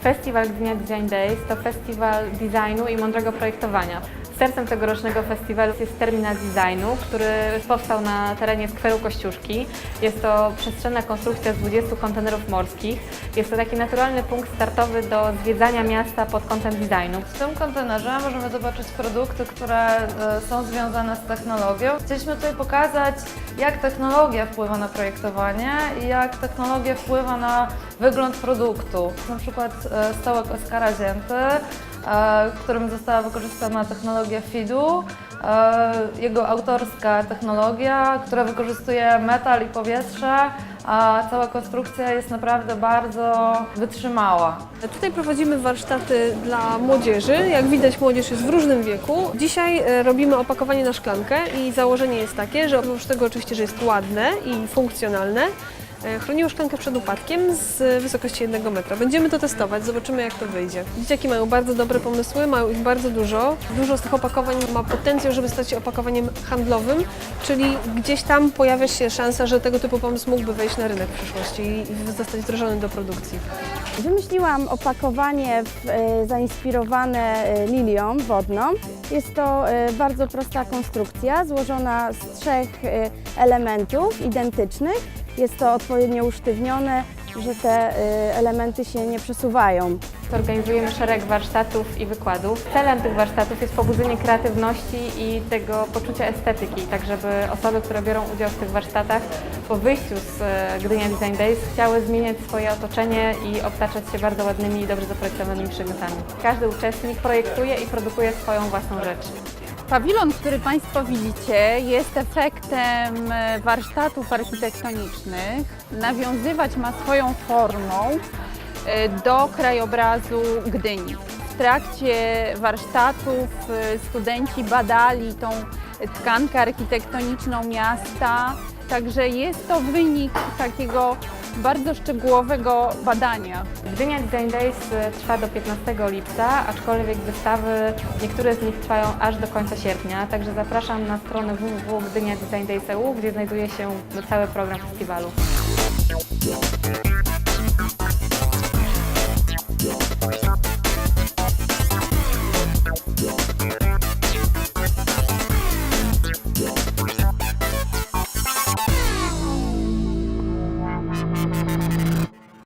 Festiwal Gdynia Design Days to festiwal designu i mądrego projektowania. Sercem tegorocznego festiwalu jest terminal designu, który powstał na terenie skweru Kościuszki. Jest to przestrzenna konstrukcja z 20 kontenerów morskich. Jest to taki naturalny punkt startowy do zwiedzania miasta pod kątem designu. W tym kontenerze możemy zobaczyć produkty, które e, są związane z technologią. Chcieliśmy tutaj pokazać, jak technologia wpływa na projektowanie i jak technologia wpływa na wygląd produktu. Na przykład e, stołek Oskara Zięty, w którym została wykorzystana technologia FIDU. E, Jego autorska technologia, która wykorzystuje metal i powietrze, a cała konstrukcja jest naprawdę bardzo wytrzymała. Tutaj prowadzimy warsztaty dla młodzieży. Jak widać, młodzież jest w różnym wieku. Dzisiaj e, robimy opakowanie na szklankę i założenie jest takie, że oprócz tego oczywiście, że jest ładne i funkcjonalne, e, chroniło szklankę przed upadkiem z wysokości 1 metra. Będziemy to testować, zobaczymy jak to wyjdzie. Dzieciaki mają bardzo dobre pomysły, mają ich bardzo dużo. Dużo z tych opakowań ma potencjał, żeby stać się opakowaniem handlowym, czyli gdzieś tam pojawia się szansa, że tego typu pomysł mógłby wejść na rynek w przyszłości i zostać wdrożony do produkcji. Wymyśliłam opakowanie w, e, zainspirowane e, lilią wodną. Jest to e, bardzo prosta konstrukcja złożona z trzech e, elementów identycznych. Jest to odpowiednio usztywnione, że te e, elementy się nie przesuwają. Organizujemy szereg warsztatów i wykładów. Celem tych warsztatów jest pobudzenie kreatywności i tego poczucia estetyki, tak żeby osoby, które biorą udział w tych warsztatach po wyjściu z e, Gdynia Design Days chciały zmieniać swoje otoczenie i obtaczać się bardzo ładnymi i dobrze zaprojektowanymi przedmiotami. Każdy uczestnik projektuje i produkuje swoją własną rzecz. Pawilon, który Państwo widzicie, jest efektem e, warsztatów architektonicznych. Nawiązywać ma swoją formą e, do krajobrazu Gdyni. W trakcie warsztatów e, studenci badali tą tkankę architektoniczną miasta, także jest to wynik takiego bardzo szczegółowego badania. Gdynia Design Days e, trwa do 15 lipca, aczkolwiek wystawy, niektóre z nich trwają aż do końca sierpnia, także zapraszam na stronę www.gdyniadesigndays.eu, gdzie znajduje się cały program festiwalu.